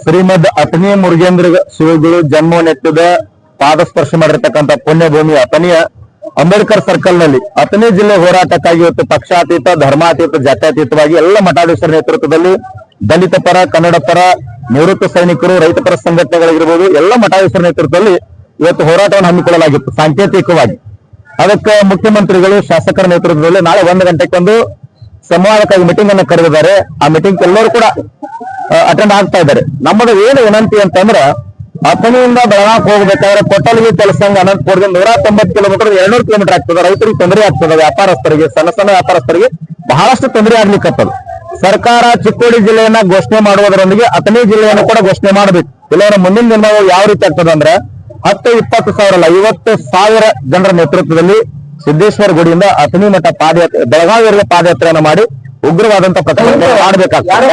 ಶ್ರೀಮದ್ ಅತನಿ ಮುರುಗೇಂದ್ರ ಶಿವಗುರು ಜನ್ಮನೆತ್ತದ ಪಾದ ಸ್ಪರ್ಶ ಮಾಡಿರ್ತಕ್ಕಂಥ ಪುಣ್ಯ ಭೂಮಿ ಅತನಿಯ ಅಂಬೇಡ್ಕರ್ ಸರ್ಕಲ್ನಲ್ಲಿ ಅತನಿ ಜಿಲ್ಲೆ ಹೋರಾಟಕ್ಕಾಗಿ ಇವತ್ತು ಪಕ್ಷಾತೀತ, ಧರ್ಮಾತೀತ ಜಾತ್ಯತೀತವಾಗಿ ಎಲ್ಲ ಮಠಾಧೀಶರ ನೇತೃತ್ವದಲ್ಲಿ ದಲಿತ ಪರ, ಕನ್ನಡ ಪರ, ನಿವೃತ್ತ ಸೈನಿಕರು, ರೈತ ಪರ ಸಂಘಟನೆಗಳಿರ್ಬೋದು ಎಲ್ಲ ಮಠಾಧೀಶರ ನೇತೃತ್ವದಲ್ಲಿ ಇವತ್ತು ಹೋರಾಟವನ್ನು ಹಮ್ಮಿಕೊಳ್ಳಲಾಗಿತ್ತು ಸಾಂಕೇತಿಕವಾಗಿ. ಅದಕ್ಕೆ ಮುಖ್ಯಮಂತ್ರಿಗಳು, ಶಾಸಕರ ನೇತೃತ್ವದಲ್ಲಿ ನಾಳೆ ಒಂದು ಗಂಟೆಗೆ ಒಂದು ಸಂವಾದಕ್ಕಾಗಿ ಮೀಟಿಂಗ್ ಅನ್ನು ಕರೆದಿದ್ದಾರೆ. ಆ ಮೀಟಿಂಗ್ ಎಲ್ಲರೂ ಕೂಡ ಅಟೆಂಡ್ ಆಗ್ತಾ ಇದ್ದಾರೆ. ನಮ್ಮದು ಏನು ವಿನಂತಿ ಅಂತಂದ್ರೆ, ಅಥಣಿಯಿಂದ ಬೆಳಗಾವಿ ಹೋಗ್ಬೇಕಾದ್ರೆ ಕೊಟ್ಟಲಿಗೆ ಕೆಲಸಂಗ ಅನಂತಪುರದಿಂದ ನೂರ ತೊಂಬತ್ತು ಕಿಲೋಮೀಟರ್ ಎರಡ್ನೂರು ಕಿಲೋಮೀಟರ್ ಆಗ್ತದೆ. ರೈತರಿಗೆ ತೊಂದರೆ ಆಗ್ತದೆ. ವ್ಯಾಪಾರಸ್ಥರಿಗೆ, ಸಣ್ಣ ಸಣ್ಣ ವ್ಯಾಪಾರಸ್ಥರಿಗೆ ಬಹಳಷ್ಟು ತೊಂದರೆ ಆಗ್ಲಿಕ್ಕತ್ತದ ಸರ್ಕಾರ ಚಿಕ್ಕೋಡಿ ಜಿಲ್ಲೆಯನ್ನ ಘೋಷಣೆ ಮಾಡುವುದರೊಂದಿಗೆ ಅಥಣಿ ಜಿಲ್ಲೆಯನ್ನು ಕೂಡ ಘೋಷಣೆ ಮಾಡಬೇಕು. ಇಲ್ಲವರ ಮುಂದಿನ ದಿನ ಯಾವ ರೀತಿ ಆಗ್ತದೆ ಅಂದ್ರೆ ಹತ್ತು, ಇಪ್ಪತ್ತು ಸಾವಿರ ಅಲ್ಲ, ಐವತ್ತು ಸಾವಿರ ಜನರ ನೇತೃತ್ವದಲ್ಲಿ ಸಿದ್ದೇಶ್ವರ ಗುಡಿಯಿಂದ ಅಥಣಿ ಮಠ ಪಾದಯಾತ್ರೆ ಬೆಳಗಾವಿಯವರೆಗೆ ಪಾದಯಾತ್ರೆಯನ್ನು ಮಾಡಿ ಉಗ್ರವಾದಂತ ಪ್ರತಿಭಟನೆ ಮಾಡಬೇಕಾಗ್ತದೆ.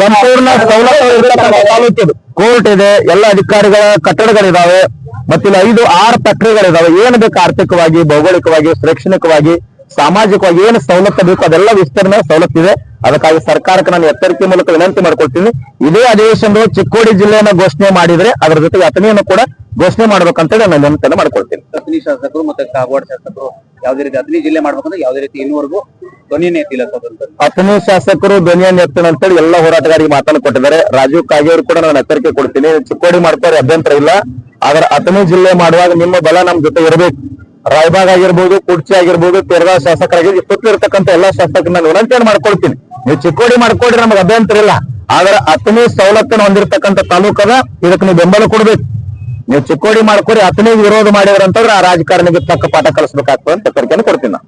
ಸಂಪೂರ್ಣ ಸೌಲಭ್ಯ ತಾಲೂಕಿದು ಕೋರ್ಟ್ ಇದೆ ಎಲ್ಲ ಅಧಿಕಾರಿಗಳ ಕಟ್ಟಡಗಳಿದಾವೆ ಮತ್ತಿಲ್ಲಿ ಐದು ಆರು ಪ್ರಕ್ರಿಯೆಗಳಿದಾವೆ ಏನು ಬೇಕು ಆರ್ಥಿಕವಾಗಿ ಭೌಗೋಳಿಕವಾಗಿ ಶೈಕ್ಷಣಿಕವಾಗಿ ಸಾಮಾಜಿಕವಾಗಿ ಏನು ಸವಲತ್ತು ಬೇಕು ಅದೆಲ್ಲ ವಿಸ್ತರಣೆ ಸವಲತ್ತಿದೆ. ಅದಕ್ಕಾಗಿ ಸರ್ಕಾರಕ್ಕೆ ನಾನು ಎಚ್ಚರಿಕೆ ಮೂಲಕ ವಿನಂತಿ ಮಾಡ್ಕೊಳ್ತೀನಿ. ಇದೇ ಅಧಿವೇಶನ ಚಿಕ್ಕೋಡಿ ಜಿಲ್ಲೆಯನ್ನ ಘೋಷಣೆ ಮಾಡಿದ್ರೆ ಅದರ ಜೊತೆಗೆ ಅಥಣಿಯನ್ನು ಕೂಡ ಘೋಷಣೆ ಮಾಡ್ಬೇಕಂತೇಳಿ ನಾನು ವಿನಂತಿಯನ್ನು ಮಾಡ್ಕೊಳ್ತೀನಿ. ಅಥಣಿ ಶಾಸಕರು ಮತ್ತೆ ಕಾಗವಾಡ ಶಾಸಕರು ಯಾವ್ದೇ ರೀತಿ ಅಥಣಿ ಜಿಲ್ಲೆ ಮಾಡ್ಬೇಕಂದ್ರೆ ಯಾವ್ದೇ ರೀತಿ ಇನ್ನುವರೆಗೂ ಧ್ವನಿಯನ್ನೇ ಎತ್ತಿಲ್ಲ ಅಥಣಿ ಶಾಸಕರು ಧ್ವನಿಯನ್ನು ಎತ್ತನ ಅಂತೇಳಿ ಎಲ್ಲ ಹೋರಾಟಗಾರಿಗೆ ಮಾತನ್ನು ಕೊಟ್ಟಿದ್ದಾರೆ. ರಾಜೀವ್ ಕಾಗೇವರು ಕೂಡ ನಾನು ಎಚ್ಚರಿಕೆ ಕೊಡ್ತೀನಿ. ಚಿಕ್ಕೋಡಿ ಮಾಡ್ತಾರೆ ಅಭ್ಯಂತರ ಇಲ್ಲ. ಆದ್ರೆ ಅಥಣಿ ಜಿಲ್ಲೆ ಮಾಡುವಾಗ ನಿಮ್ಮ ಬಲ ನಮ್ ಜೊತೆ ಇರಬೇಕು. ರಾಯಬಾಗ್ ಆಗಿರ್ಬೋದು, ಕುಡ್ಚಿ ಆಗಿರ್ಬೋದು ಶಾಸಕರಾಗಿ ಶಾಸಕರಾಗಿರ್ಬೋದು ಸುತ್ತಲಿರ್ತಕ್ಕಂಥ ಎಲ್ಲಾ ಶಾಸಕರನ್ನ ನಾನು ವಿನಂತಿಯನ್ನು ಮಾಡ್ಕೊಳ್ತೀನಿ. ನೀವು ಚಿಕ್ಕೋಡಿ ಮಾಡ್ಕೊಡ್ರಿ ನಮ್ಗೆ ಅಭ್ಯಂತರ ಇಲ್ಲ. ಆದ್ರೆ ಹತ್ತನೇ ಸವಲತ್ತನ್ನು ಹೊಂದಿರತಕ್ಕಂಥ ತಾಲೂಕದ ಇದಕ್ಕೆ ನೀವು ಬೆಂಬಲ ಕೊಡ್ಬೇಕು. ನೀವು ಚಿಕ್ಕೋಡಿ ಮಾಡ್ಕೊಡಿ ಹತ್ತನೇ ವಿರೋಧ ಮಾಡಿದ್ರಂತಂದ್ರೆ ಆ ರಾಜಕಾರಣಿಗೆ ತಕ್ಕ ಪಾಠ ಕಲಿಸ್ಬೇಕಾಗ್ತದೆ ಅಂತ ಕೊಡ್ತೀನಿ ನಾನು.